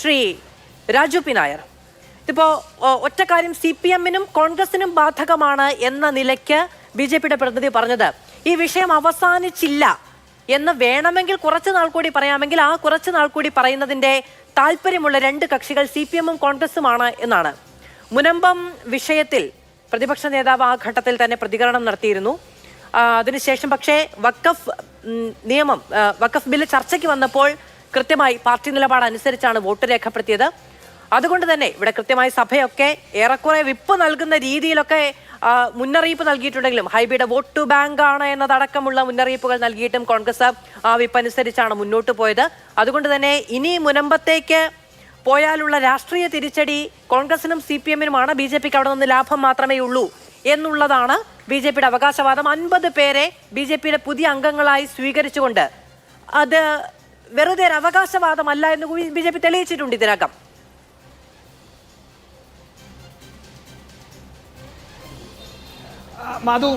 Shri Raju P Nair. ഇതിപ്പോ ഒറ്റ കാര്യം സി പി എമ്മിനും കോൺഗ്രസിനും ബാധകമാണ് എന്ന നിലയ്ക്ക് ബി ജെ പിയുടെ പ്രതിനിധി പറഞ്ഞത്. ഈ വിഷയം അവസാനിച്ചില്ല എന്ന് വേണമെങ്കിൽ കുറച്ച് നാൾ കൂടി പറയാമെങ്കിൽ ആ കുറച്ച് നാൾ കൂടി പറയുന്നതിന്റെ താല്പര്യമുള്ള രണ്ട് കക്ഷികൾ സി പി എമ്മും കോൺഗ്രസുമാണ് എന്നാണ്. മുനമ്പം വിഷയത്തിൽ പ്രതിപക്ഷ നേതാവ് ആ ഘട്ടത്തിൽ തന്നെ പ്രതികരണം നടത്തിയിരുന്നു. അതിനുശേഷം പക്ഷേ വക്കഫ് നിയമം വക്കഫ് ബില്ല് ചർച്ചയ്ക്ക് വന്നപ്പോൾ കൃത്യമായി പാർട്ടി നിലപാട് അനുസരിച്ചാണ് വോട്ട് രേഖപ്പെടുത്തിയത്. അതുകൊണ്ട് തന്നെ ഇവിടെ കൃത്യമായി സഭയൊക്കെ ഏറെക്കുറെ വിപ്പ് നൽകുന്ന രീതിയിലൊക്കെ മുന്നറിയിപ്പ് നൽകിയിട്ടുണ്ടെങ്കിലും ഹൈബിയുടെ വോട്ട് ടു ബാങ്ക് ആണ് എന്നതടക്കമുള്ള മുന്നറിയിപ്പുകൾ നൽകിയിട്ടും കോൺഗ്രസ് ആ വിപ്പ് അനുസരിച്ചാണ് മുന്നോട്ട് പോയത്. അതുകൊണ്ട് തന്നെ ഇനി മുനമ്പത്തേക്ക് പോയാലുള്ള രാഷ്ട്രീയ തിരിച്ചടി കോൺഗ്രസിനും സി പി എമ്മിനുമാണ് ബി ജെ പിക്ക് അവിടെ നിന്ന് ലാഭം മാത്രമേ ഉള്ളൂ എന്നുള്ളതാണ് ബി ജെ പിയുടെ അവകാശവാദം. അൻപത് പേരെ ബി ജെ പിയുടെ പുതിയ അംഗങ്ങളായി സ്വീകരിച്ചുകൊണ്ട് അത് വെറുതെ ഒരു അവകാശവാദമല്ല എന്ന് ബി ജെ പി തെളിയിച്ചിട്ടുണ്ട് ഇതിനകം. മാധു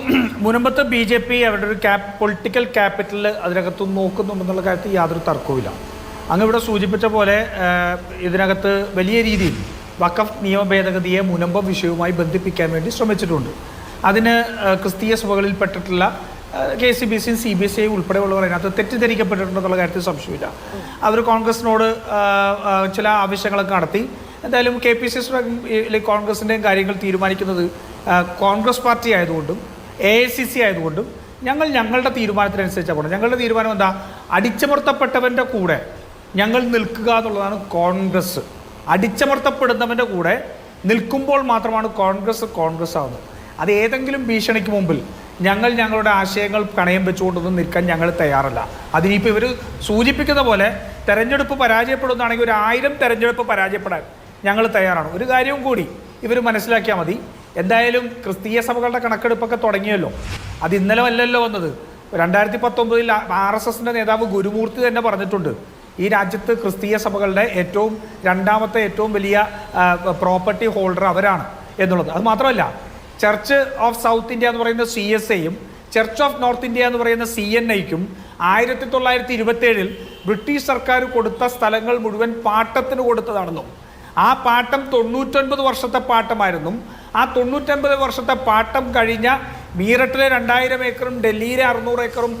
മുനമ്പത്ത് ബി ജെ പി അവരുടെ ഒരു ക്യാപ് പൊളിറ്റിക്കൽ ക്യാപിറ്റൽ അതിനകത്ത് നോക്കുന്നുണ്ടെന്നുള്ള കാര്യത്തിൽ യാതൊരു തർക്കവുമില്ല. അങ്ങ് ഇവിടെ സൂചിപ്പിച്ച പോലെ ഇതിനകത്ത് വലിയ രീതിയിൽ വഖഫ് നിയമ ഭേദഗതിയെ മുനമ്പം വിഷയവുമായി ബന്ധിപ്പിക്കാൻ വേണ്ടി ശ്രമിച്ചിട്ടുണ്ട്. അതിന് ക്രിസ്തീയ ക്രിസ്തീയ സഭകളിൽപ്പെട്ടിട്ടുള്ള കെ സി ബി സിയും സി ബി എസ് സിയും ഉൾപ്പെടെയുള്ളവർ അതിനകത്ത് തെറ്റിദ്ധരിക്കപ്പെട്ടിട്ടുണ്ടെന്നുള്ള കാര്യത്തിൽ സംശയമില്ല. അവർ കോൺഗ്രസിനോട് ചില ആവശ്യങ്ങളൊക്കെ നടത്തി. എന്തായാലും കെ പി സി സി കോൺഗ്രസിന്റെയും കാര്യങ്ങൾ തീരുമാനിക്കുന്നത് കോൺഗ്രസ് പാർട്ടി ആയതുകൊണ്ടും എ ഐ സി സി ആയതുകൊണ്ടും ഞങ്ങൾ ഞങ്ങളുടെ തീരുമാനത്തിനനുസരിച്ചാണ് പോകണം ഞങ്ങളുടെ തീരുമാനം എന്താ? അടിച്ചമർത്തപ്പെട്ടവന്റെ കൂടെ ഞങ്ങൾ നിൽക്കുക എന്നുള്ളതാണ് കോൺഗ്രസ്. അടിച്ചമർത്തപ്പെടുന്നവന്റെ കൂടെ നിൽക്കുമ്പോൾ മാത്രമാണ് കോൺഗ്രസ് കോൺഗ്രസ് ആവുന്നത്. അത് ഏതെങ്കിലും ഭീഷണിക്ക് മുമ്പിൽ ഞങ്ങൾ ഞങ്ങളുടെ ആശയങ്ങൾ കണയം വെച്ചുകൊണ്ടൊന്നും നിൽക്കാൻ ഞങ്ങൾ തയ്യാറല്ല. അതിനിപ്പോൾ ഇവർ സൂചിപ്പിക്കുന്ന പോലെ തെരഞ്ഞെടുപ്പ് പരാജയപ്പെടുന്നതാണെങ്കിൽ ഒരു ആയിരം തെരഞ്ഞെടുപ്പ് പരാജയപ്പെടാൻ ഞങ്ങൾ തയ്യാറാണ്. ഒരു കാര്യവും കൂടി ഇവർ മനസ്സിലാക്കിയാൽ മതി. എന്തായാലും ക്രിസ്തീയ സഭകളുടെ കണക്കെടുപ്പൊക്കെ തുടങ്ങിയല്ലോ. അത് ഇന്നലെ അല്ലല്ലോ വന്നത്. രണ്ടായിരത്തി പത്തൊമ്പതിൽ ആർ എസ് എസിന്റെ നേതാവ് ഗുരുമൂർത്തി തന്നെ പറഞ്ഞിട്ടുണ്ട്. ഈ രാജ്യത്ത് ക്രിസ്തീയ സഭകളുടെ ഏറ്റവും രണ്ടാമത്തെ ഏറ്റവും വലിയ പ്രോപ്പർട്ടി ഹോൾഡർ അവരാണ് എന്നുള്ളത്. അത് മാത്രമല്ല ചർച്ച് ഓഫ് സൗത്ത് ഇന്ത്യ എന്ന് പറയുന്ന സി എസ് എയും ചർച്ച് ഓഫ് നോർത്ത് ഇന്ത്യ എന്ന് പറയുന്ന സി എൻ ഐക്കും ആയിരത്തി തൊള്ളായിരത്തി ഇരുപത്തേഴിൽ ബ്രിട്ടീഷ് സർക്കാർ കൊടുത്ത സ്ഥലങ്ങൾ മുഴുവൻ പാട്ടത്തിന് കൊടുത്തതാണെന്നും ആ പാട്ടം തൊണ്ണൂറ്റൊൻപത് വർഷത്തെ പാട്ടമായിരുന്നു. ആ തൊണ്ണൂറ്റൊൻപത് വർഷത്തെ പാട്ടം കഴിഞ്ഞ മീററ്റിലെ രണ്ടായിരം ഏക്കറും ഡൽഹിയിലെ അറുന്നൂറ് ഏക്കറും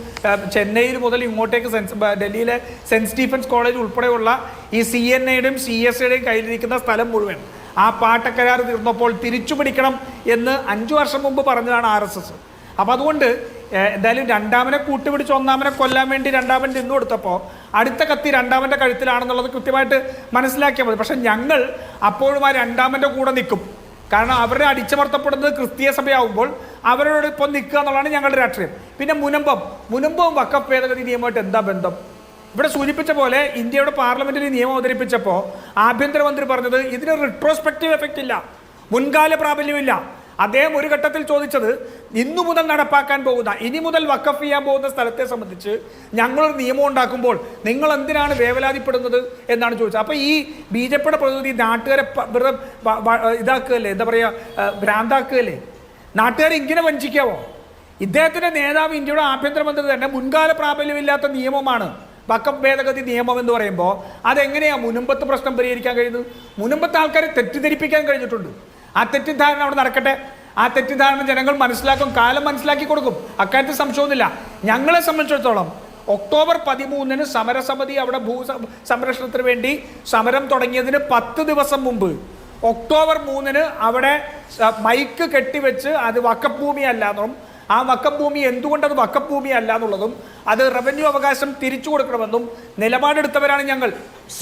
ചെന്നൈയിൽ മുതൽ ഇങ്ങോട്ടേക്ക് സെൻസ് ഡൽഹിയിലെ സെന്റ് സ്റ്റീഫൻസ് കോളേജ് ഉൾപ്പെടെയുള്ള ഈ സി എൻ ഐയുടെയും സി എസ് ഐയുടെയും കയ്യിലിരിക്കുന്ന സ്ഥലം മുഴുവൻ. ആ പാട്ടക്കരാർ തീർന്നപ്പോൾ തിരിച്ചു പിടിക്കണം എന്ന് അഞ്ചു വർഷം മുമ്പ് പറഞ്ഞതാണ് ആർ എസ് എസ്. അപ്പോൾ അതുകൊണ്ട് എന്തായാലും രണ്ടാമനെ കൂട്ടുപിടിച്ച് ഒന്നാമനെ കൊല്ലാൻ വേണ്ടി രണ്ടാമൻ നിന്നു കൊടുത്തപ്പോൾ അടുത്ത കത്തി രണ്ടാമന്റെ കഴുത്തിലാണെന്നുള്ളത് കൃത്യമായിട്ട് മനസ്സിലാക്കിയാൽ മതി. പക്ഷെ ഞങ്ങൾ അപ്പോഴും ആ രണ്ടാമന്റെ കൂടെ നിൽക്കും. കാരണം അവരെ അടിച്ചമർത്തപ്പെടുന്നത് ക്രിസ്തീയ സഭയാവുമ്പോൾ അവരോട് ഇപ്പം നിൽക്കുക എന്നുള്ളതാണ് ഞങ്ങളുടെ രാഷ്ട്രീയം. പിന്നെ മുനമ്പം. മുനമ്പവും വക്കഫ് ഭേദഗതി നിയമമായിട്ട് എന്താ ബന്ധം? ഇവിടെ സൂചിപ്പിച്ച പോലെ ഇന്ത്യയുടെ പാർലമെന്റിൽ നിയമം അവതരിപ്പിച്ചപ്പോൾ ആഭ്യന്തരമന്ത്രി പറഞ്ഞത് ഇതിന് റിട്രോസ്പെക്റ്റീവ് എഫക്റ്റ് ഇല്ല. മുൻകാല പ്രാബല്യമില്ല. അദ്ദേഹം ഒരു ഘട്ടത്തിൽ ചോദിച്ചത് ഇന്നു മുതൽ നടപ്പാക്കാൻ പോകുന്ന ഇനി മുതൽ വക്കഫ് ചെയ്യാൻ പോകുന്ന സ്ഥലത്തെ സംബന്ധിച്ച് ഞങ്ങളൊരു നിയമം ഉണ്ടാക്കുമ്പോൾ നിങ്ങൾ എന്തിനാണ് വേവലാതിപ്പെടുന്നത് എന്നാണ് ചോദിച്ചത്. അപ്പോൾ ഈ ബി ജെ പിയുടെ പ്രതിനിധി നാട്ടുകാരെ വെറുതെ ഇതാക്കുകയല്ലേ? എന്താ പറയുക ഭ്രാന്താക്കുകയല്ലേ? നാട്ടുകാരെ ഇങ്ങനെ വഞ്ചിക്കാവോ? ഇദ്ദേഹത്തിന്റെ നേതാവ് ഇന്ത്യയുടെ ആഭ്യന്തരമന്ത്രി തന്നെ മുൻകാല പ്രാബല്യമില്ലാത്ത നിയമമാണ്. വക്കഫ് ഭേദഗതി നിയമം എന്ന് പറയുമ്പോൾ അതെങ്ങനെയാ മുനമ്പത്ത് പ്രശ്നം പരിഹരിക്കാൻ കഴിയുന്നത്? മുനമ്പത്തെ ആൾക്കാരെ തെറ്റിദ്ധരിപ്പിക്കാൻ കഴിഞ്ഞിട്ടുണ്ട്. ആ തെറ്റിദ്ധാരണ അവിടെ നടക്കട്ടെ. ആ തെറ്റിദ്ധാരണ ജനങ്ങൾ മനസ്സിലാക്കും കാലം മനസ്സിലാക്കി കൊടുക്കും. അക്കാര്യത്തിൽ സംശയമൊന്നുമില്ല. ഞങ്ങളെ സംബന്ധിച്ചിടത്തോളം ഒക്ടോബർ പതിമൂന്നിന് സമരസമിതി അവിടെ ഭൂ സംരക്ഷണത്തിന് വേണ്ടി സമരം തുടങ്ങിയതിന് പത്ത് ദിവസം മുമ്പ് ഒക്ടോബർ മൂന്നിന് അവിടെ മൈക്ക് കെട്ടിവെച്ച് അത് വക്കഭൂമിയല്ല എന്നും ആ വക്കഭൂമി ഭൂമി എന്തുകൊണ്ട് അത് വക്കഫ് ഭൂമി അല്ല എന്നുള്ളതും അത് റവന്യൂ അവകാശം തിരിച്ചു കൊടുക്കണമെന്നും നിലപാടെടുത്തവരാണ് ഞങ്ങൾ.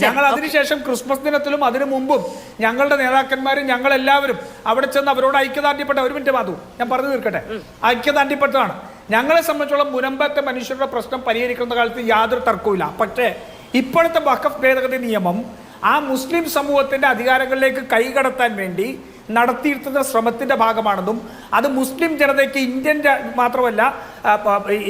ഞങ്ങൾ അതിനുശേഷം ക്രിസ്മസ് ദിനത്തിലും അതിനു മുമ്പും ഞങ്ങളുടെ നേതാക്കന്മാരും ഞങ്ങൾ എല്ലാവരും അവിടെ ചെന്ന് അവരോട് ഐക്യദാർഢ്യപ്പെട്ട ഒരു മിനിറ്റ് മാതു ഞാൻ പറഞ്ഞു തീർക്കട്ടെ? ഐക്യദാർഢ്യപ്പെട്ടതാണ്. ഞങ്ങളെ സംബന്ധിച്ചോളം മുനമ്പത്തെ മനുഷ്യരുടെ പ്രശ്നം പരിഹരിക്കുന്ന കാലത്ത് യാതൊരു തർക്കവുമില്ല. പക്ഷേ ഇപ്പോഴത്തെ വഖഫ് ഭേദഗതി നിയമം ആ മുസ്ലിം സമൂഹത്തിന്റെ അധികാരങ്ങളിലേക്ക് കൈകടത്താൻ വേണ്ടി നടത്തിയിരുത്തുന്ന ശ്രമത്തിന്റെ ഭാഗമാണെന്നും അത് മുസ്ലിം ജനതയ്ക്ക് ഇന്ത്യൻ മാത്രമല്ല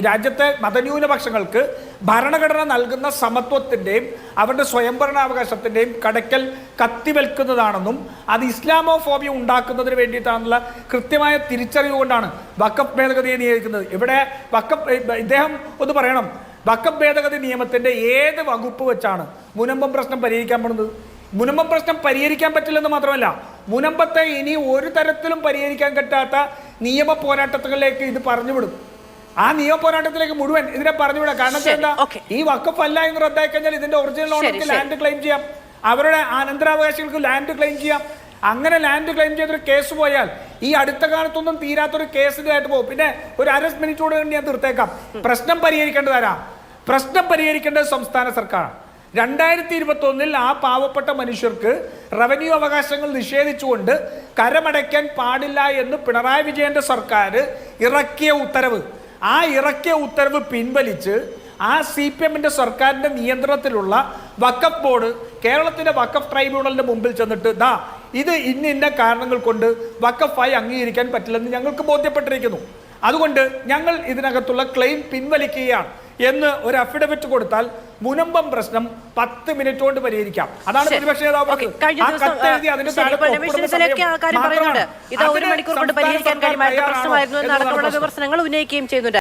രാജ്യത്തെ മതന്യൂനപക്ഷങ്ങൾക്ക് ഭരണഘടന നൽകുന്ന സമത്വത്തിന്റെയും അവരുടെ സ്വയംഭരണാവകാശത്തിന്റെയും കടക്കൽ കത്തിവെൽക്കുന്നതാണെന്നും അത് ഇസ്ലാമോ ഫോബിയ ഉണ്ടാക്കുന്നതിന് വേണ്ടിയിട്ടാണുള്ള കൃത്യമായ തിരിച്ചറിവ് കൊണ്ടാണ് വക്കഫ് ഭേദഗതിയെ നിയോഗിക്കുന്നത്. ഇവിടെ വക്കഫ് ഇദ്ദേഹം ഒന്ന് പറയണം. വക്കഫ് ഭേദഗതി നിയമത്തിന്റെ ഏത് വകുപ്പ് വെച്ചാണ് മുനമ്പം പ്രശ്നം പരിഹരിക്കാൻ പോകുന്നത്? മുനമ്പം പ്രശ്നം പരിഹരിക്കാൻ പറ്റില്ലെന്ന് മാത്രമല്ല മുനമ്പത്തെ ഇനി ഒരു തരത്തിലും പരിഹരിക്കാൻ പറ്റാത്ത നിയമ പോരാട്ടത്തിലേക്ക് ഇത് പറഞ്ഞുവിടും. ആ നിയമ പോരാട്ടത്തിലേക്ക് മുഴുവൻ ഇതിനെ പറഞ്ഞുവിടാം. കാരണം എന്താ? ഈ വക്കഫ് അല്ല എന്ന് റദ്ദാക്കി കഴിഞ്ഞാൽ ഇതിന്റെ ഒറിജിനൽ ഓണർക്ക് ലാൻഡ് ക്ലെയിം ചെയ്യാം. അവരുടെ അനന്തരാവകാശികൾക്ക് ലാൻഡ് ക്ലെയിം ചെയ്യാം. അങ്ങനെ ലാൻഡ് ക്ലെയിം ചെയ്തൊരു കേസ് പോയാൽ ഈ അടുത്ത കാലത്തൊന്നും തീരാത്തൊരു കേസിലായിട്ട് പോകും. പിന്നെ ഒരു അര മിനിറ്റോട് വേണ്ടി ഞാൻ തീർത്തേക്കാം. പ്രശ്നം പരിഹരിക്കേണ്ടതാരാ പ്രശ്നം പരിഹരിക്കേണ്ടത് സംസ്ഥാന സർക്കാരാണ്. രണ്ടായിരത്തി ഇരുപത്തി ഒന്നിൽ ആ പാവപ്പെട്ട മനുഷ്യർക്ക് റവന്യൂ അവകാശങ്ങൾ നിഷേധിച്ചുകൊണ്ട് കരമടയ്ക്കാൻ പാടില്ല എന്ന് പിണറായി വിജയന്റെ സർക്കാർ ഇറക്കിയ ഉത്തരവ്. ആ ഇറക്കിയ ഉത്തരവ് പിൻവലിച്ച് ആ സി പി എമ്മിന്റെ സർക്കാരിന്റെ നിയന്ത്രണത്തിലുള്ള വക്കഫ് ബോർഡ് കേരളത്തിന്റെ വക്കഫ് ട്രൈബ്യൂണലിന്റെ മുമ്പിൽ ചെന്നിട്ട് ദാ ഇത് ഇന്ന ഇന്ന കാരണങ്ങൾ കൊണ്ട് വക്കഫായി അംഗീകരിക്കാൻ പറ്റില്ലെന്ന് ഞങ്ങൾക്ക് ബോധ്യപ്പെട്ടിരിക്കുന്നു. അതുകൊണ്ട് ഞങ്ങൾ ഇതിനകത്തുള്ള ക്ലെയിം പിൻവലിക്കുകയാണ്. എന്ന് ഒരു അഫിഡവിറ്റ് കൊടുത്താൽ മുനമ്പം പ്രശ്നം പത്ത് മിനിറ്റ് കൊണ്ട് പരിഹരിക്കാം. അതാണ്. പ്രതിപക്ഷ നേതാവ് വിമർശനങ്ങൾ ഉന്നയിക്കുകയും ചെയ്യുന്നുണ്ട്.